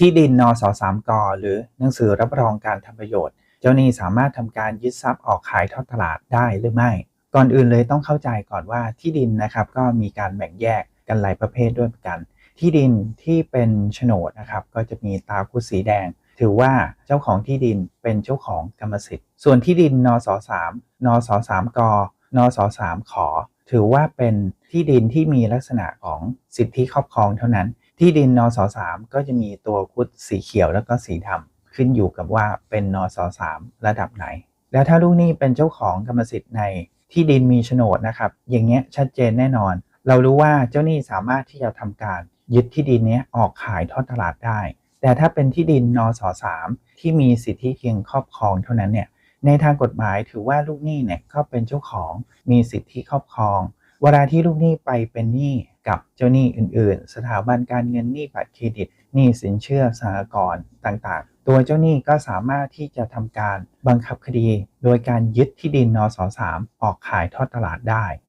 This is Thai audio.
ที่ดินนสสามกหรือหนังสือรับรองการทำประโยชน์ เจ้าหนี้สามารถทำการยึดทรัพย์ออกขายทอดตลาดได้หรือไม่ ก่อนอื่นเลยต้องเข้าใจก่อนว่าที่ดินนะครับก็มีการแบ่งแยกกันหลายประเภทด้วยกัน ที่ดินที่เป็นโฉนดนะครับก็จะมีตราคุดสีแดง ถือว่าเจ้าของที่ดินเป็นเจ้าของกรรมสิทธิ์ ส่วนที่ดินนสสามนสสามกนสสามขอถือว่าเป็นที่ดินที่มีลักษณะของสิทธิครอบครองเท่านั้น ที่ดินนสสามก็จะมีตัวคุดสีเขียวแล้วก็สีดำขึ้นอยู่กับว่าเป็นนสสามระดับไหน แล้วถ้าลูกหนี้เป็นเจ้าของกรรมสิทธิ์ในที่ดินมีโฉนดนะครับ อย่างเงี้ยชัดเจนแน่นอน เรารู้ว่าเจ้าหนี้สามารถที่จะทำการยึดที่ดินนี้ออกขายทอดตลาดได้ แต่ถ้าเป็นที่ดินนสสามที่มีสิทธิเพียงครอบครองเท่านั้นเนี่ยในทางกฎหมายถือว่าลูกหนี้เนี่ยก็เป็นเจ้าของมีสิทธิครอบครอง เวลาที่ลูกหนี้ไปเป็นหนี้กับเจ้าหนี้อื่น ๆ สถาบันการเงินหนี้บัตรเครดิตหนี้สินเชื่อสหกรณ์ต่าง ๆ ตัวเจ้าหนี้ก็สามารถที่จะทำการบังคับคดี โดยการยึดที่ดินนสสามออกขายทอดตลาดได้